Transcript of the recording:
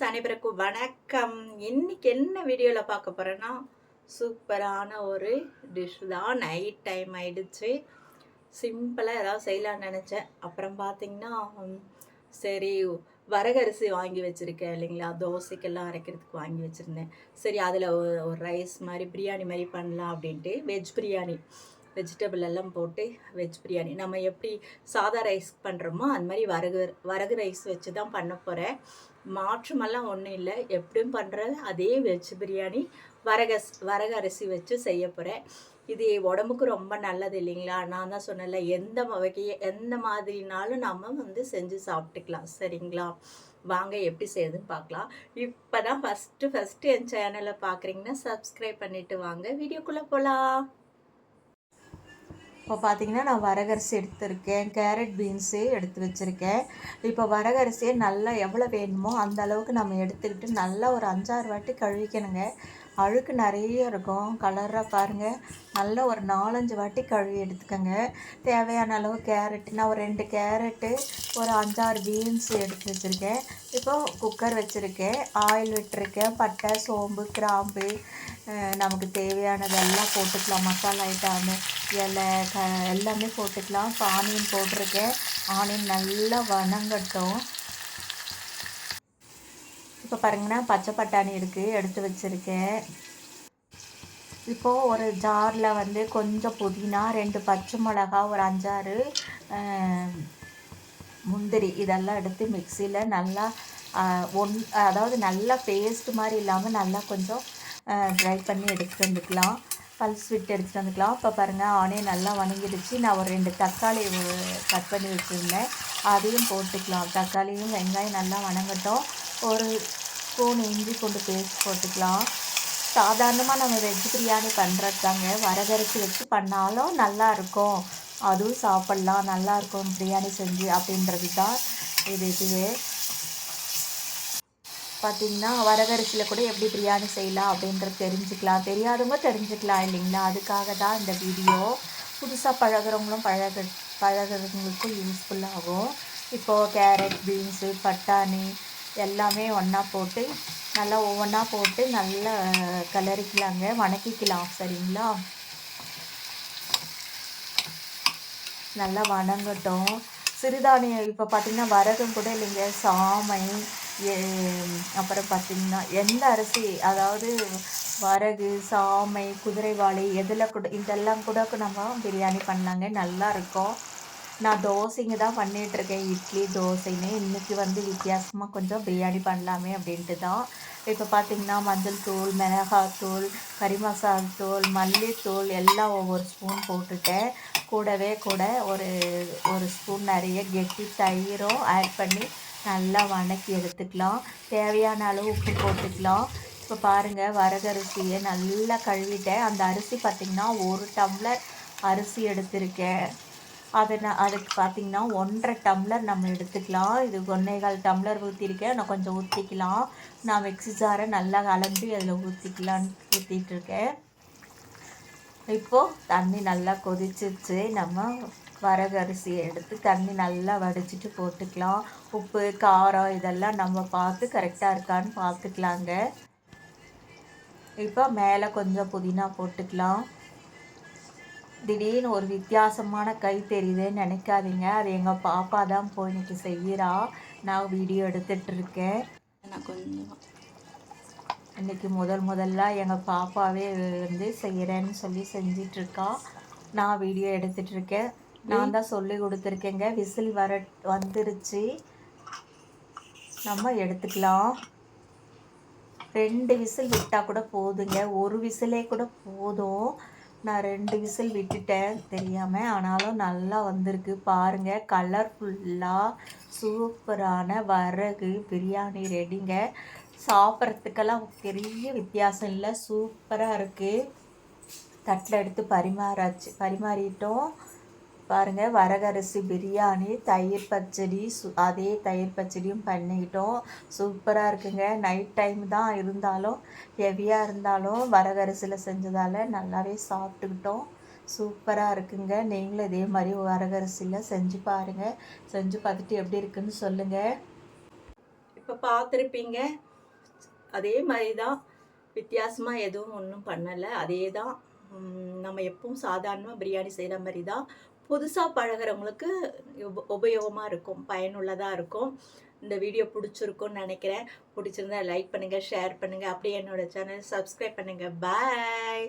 Friends அனைவருக்கும் வணக்கம். இன்னைக்கு என்ன வீடியோவில் பார்க்க போகிறேன்னா சூப்பரான ஒரு டிஷ் தான். நைட் டைம் ஆயிடுச்சு. சிம்பிளாக ஏதாவது செய்யலான்னு நினச்சேன். அப்புறம் பார்த்தீங்கன்னா சரி வரகரிசி வாங்கி வச்சுருக்கேன் இல்லைங்களா? தோசைக்கெல்லாம் அரைக்கிறதுக்கு வாங்கி வச்சுருந்தேன். சரி அதில் ஒரு ரைஸ் மாதிரி பிரியாணி மாதிரி பண்ணலாம் அப்படின்ட்டு வெஜ் பிரியாணி. வெஜிடபிள் எல்லாம் போட்டு வெஜ் பிரியாணி. நம்ம எப்படி சாதா ரைஸ் பண்ணுறோமோ அந்த மாதிரி வரகு வரகு ரைஸ் வச்சு தான் பண்ண போகிறேன் மாற்றமெல்லாம் ஒன்றும் இல்லை. எப்படியும் பண்ணுற அதே வெஜ் பிரியாணி வரகஸ் வரகு அரிசி வச்சு செய்ய போகிறேன் இது உடம்புக்கு ரொம்ப நல்லது இல்லைங்களா? நான் தான் சொன்னேன்ல எந்த வகையை எந்த மாதிரினாலும் நம்ம வந்து செஞ்சு சாப்பிட்டுக்கலாம். சரிங்களா? வாங்க எப்படி செய்யுதுன்னு பார்க்கலாம். இப்போ தான் ஃபஸ்ட்டு ஃபஸ்ட்டு என் சேனலை பார்க்குறீங்கன்னா சப்ஸ்கிரைப் பண்ணிவிட்டு வாங்க. வீடியோக்குள்ளே போகலாம் இப்போ பார்த்தீங்கன்னா நான் வரகரிசி எடுத்திருக்கேன் கேரட் பீன்ஸு எடுத்து வச்சுருக்கேன். இப்போ வரகரிசியை நல்லா எவ்வளோ வேணுமோ அந்த அளவுக்கு நம்ம எடுத்துக்கிட்டு நல்லா ஒரு அஞ்சாறு வாட்டி கழுவிக்கணுங்க. அழுக்கு நிறைய இருக்கும். கலராக பாருங்கள் நல்லா ஒரு நாலஞ்சு வாட்டி கழுவி எடுத்துக்கோங்க. தேவையான அளவு கேரட் நான் ஒரு ரெண்டு கேரட்டு ஒரு அஞ்சாறு பீன்ஸ் எடுத்து வச்சுருக்கேன். இப்போ குக்கர் வச்சுருக்கேன். ஆயில் விட்டுருக்கேன். பட்டை சோம்பு கிராம்பு நமக்கு தேவையானதெல்லாம் போட்டுக்கலாம். மசாலா ஐட்டம் இலை க எல்லாமே போட்டுக்கலாம். இப்போ ஆனியன் போட்டிருக்கேன். ஆனியன் நல்லா வணங்கட்டும். இப்போ பாருங்கன்னா பச்சை பட்டாணி இருக்குது எடுத்து வச்சுருக்கேன். இப்போது ஒரு ஜாரில் வந்து கொஞ்சம் புதினா ரெண்டு பச்சை மிளகா ஒரு அஞ்சாறு முந்திரி இதெல்லாம் எடுத்து மிக்சியில் நல்லா ஒன் அதாவது நல்லா பேஸ்ட் மாதிரி இல்லாமல் நல்லா கொஞ்சம் ட்ரை பண்ணி எடுத்துகிட்டு வந்துக்கலாம். பல்ஸ் விட்டு எடுத்துகிட்டு வந்துக்கலாம். இப்போ பாருங்கள் ஆனியன் நல்லா வணங்கிடுச்சு. நான் ஒரு ரெண்டு தக்காளி கட் பண்ணி வச்சுருந்தேன். அதையும் போட்டுக்கலாம். தக்காளியும் வெங்காயம் நல்லா வணங்கட்டும். ஒரு ஸ்பூன் இஞ்சி பூண்டு பேஸ்ட் போட்டுக்கலாம் சாதாரணமாக நம்ம வெஜ் பிரியாணி பண்ணுறது தாங்க வரகரிசி வச்சு பண்ணாலும் நல்லாயிருக்கும் அதுவும் சாப்பிட்லாம். நல்லாயிருக்கும் பிரியாணி செஞ்சு அப்படின்றது தான் இது இதுவே. பார்த்திங்கன்னா வரகரிசியில் கூட எப்படி பிரியாணி செய்யலாம் அப்படின்றது தெரிஞ்சுக்கலாம். தெரியாதவங்க தெரிஞ்சுக்கலாம் இல்லைங்களா? அதுக்காக தான் இந்த வீடியோ. புதுசாக பழகுறவங்களும் பழக பழகுறவங்களுக்கும் யூஸ்ஃபுல்லாகும் இப்போது கேரட் பீன்ஸு பட்டாணி எல்லாமே ஒன்றா போட்டு நல்லா ஒவ்வொன்றா போட்டு நல்லா கலரிக்கலாங்க. வணக்கிக்கலாம் சரிங்களா? நல்லா வணங்கட்டும். சிறுதானியம் இப்போ பார்த்திங்கன்னா வரகும் கூட இல்லைங்க. சாமை ஏ- அப்புறம் பார்த்திங்கன்னா எந்த அரிசி அதாவது வரகு சாமை குதிரைவாளி எதில் கூட இதெல்லாம் கூட நம்ம பிரியாணி பண்ணாங்க நல்லா இருக்கும். நான் தோசைங்க தான் பண்ணிகிட்ருக்கேன் இட்லி தோசைன்னு இன்றைக்கி வந்து வித்தியாசமாக கொஞ்சம் பிரியாணி பண்ணலாமே அப்படின்ட்டு தான். இப்போ பார்த்திங்கன்னா மஞ்சள் தூள் மிளகாத்தூள் கறி மசால் தூள் மல்லித்தூள் எல்லாம் ஒவ்வொரு ஸ்பூன் போட்டுட்டேன். கூடவே கூட ஒரு ஒரு ஸ்பூன் நிறைய கெட்டி தயிரும் ஆட் பண்ணி நல்லா வணக்கி எடுத்துக்கலாம். தேவையான அளவு உப்பு போட்டுக்கலாம். இப்போ பாருங்கள் வரகரிசியை நல்லா கழுவிட்டேன். அந்த அரிசி பார்த்திங்கன்னா ஒரு டம்ளர் அரிசி எடுத்திருக்கேன். அதை நான் அதுக்கு பார்த்திங்கன்னா ஒன்றரை டம்ளர் நம்ம எடுத்துக்கலாம். இது ஒன்றேகால் டம்ளர் ஊற்றிருக்கேன் நான் கொஞ்சம் ஊற்றிக்கலாம் நான் மிக்ஸி ஜாரை நல்லா கலந்து அதில் ஊற்றிக்கலான்னு ஊற்றிட்டு இருக்கேன் இப்போது தண்ணி நல்லா கொதிச்சிச்சு நம்ம வரகரிசியை எடுத்து தண்ணி நல்லா வடிச்சிட்டு போட்டுக்கலாம். உப்பு காரம் இதெல்லாம் நம்ம பார்த்து கரெக்டாக இருக்கான்னு பார்த்துக்கலாங்க. இப்போ மேலே கொஞ்சம் புதினா போட்டுக்கலாம். திடீர்னு ஒரு வித்தியாசமான கை தெரியுதுன்னு நினைக்காதீங்க. அது எங்கள் பாப்பா தான் போய் இன்னைக்கு செய்கிறா நான் வீடியோ எடுத்துட்டு இருக்கேன். நான் கொஞ்சம். இன்னைக்கு முதல் முதல்ல எங்கள் பாப்பாவே வந்து செய்கிறேன்னு சொல்லி செஞ்சிட்ருக்கா. நான் வீடியோ எடுத்துட்டு இருக்கேன். நான் தான் சொல்லி கொடுத்துருக்கேங்க. விசில் வர வந்துருச்சு. நம்ம எடுத்துக்கலாம். ரெண்டு விசில் விட்டால் கூட போதுங்க. ஒரு விசிலே கூட போதும். நான் ரெண்டு விசில் விட்டுட்டேன் தெரியாமல் ஆனாலும் நல்லா வந்திருக்கு. பாருங்கள் கலர்ஃபுல்லாக சூப்பரான வரகு பிரியாணி ரெடிங்க சாப்பிட்றதுக்கெல்லாம் பெரிய வித்தியாசம் இல்லை. சூப்பராக இருக்குது தட்டில் எடுத்து பரிமாறாச்சு பரிமாறிட்டோம். பாருங்கள் வரகரிசி பிரியாணி தயிர் பச்சடி சு அதே தயிர் பச்சடியும் பண்ணிக்கிட்டோம். சூப்பராக இருக்குங்க. நைட் டைம் தான் இருந்தாலும் ஹெவியாக இருந்தாலும் வரகரிசியில் செஞ்சதால் நல்லாவே சாப்பிட்டுக்கிட்டோம். சூப்பராக இருக்குங்க. நீங்களும் இதே மாதிரி வரகரிசியில் செஞ்சு பாருங்கள் செஞ்சு பார்த்துட்டு எப்படி இருக்குன்னு சொல்லுங்கள் இப்போ பார்த்துருப்பீங்க. அதே மாதிரி தான். வித்தியாசமாக எதுவும் ஒன்றும் பண்ணலை. அதே தான். நம்ம எப்பவும் சாதாரணமாக பிரியாணி செய்கிற மாதிரி தான் புதுசாக பழகிறவங்களுக்கு உப உபயோகமாக இருக்கும் பயனுள்ளதாக இருக்கும். இந்த வீடியோ பிடிச்சிருக்கும்னு நினைக்கிறேன். பிடிச்சிருந்தா லைக் பண்ணுங்கள் ஷேர் பண்ணுங்கள் அப்படியே என்னோட சேனல் சப்ஸ்கிரைப் பண்ணுங்கள் பாய்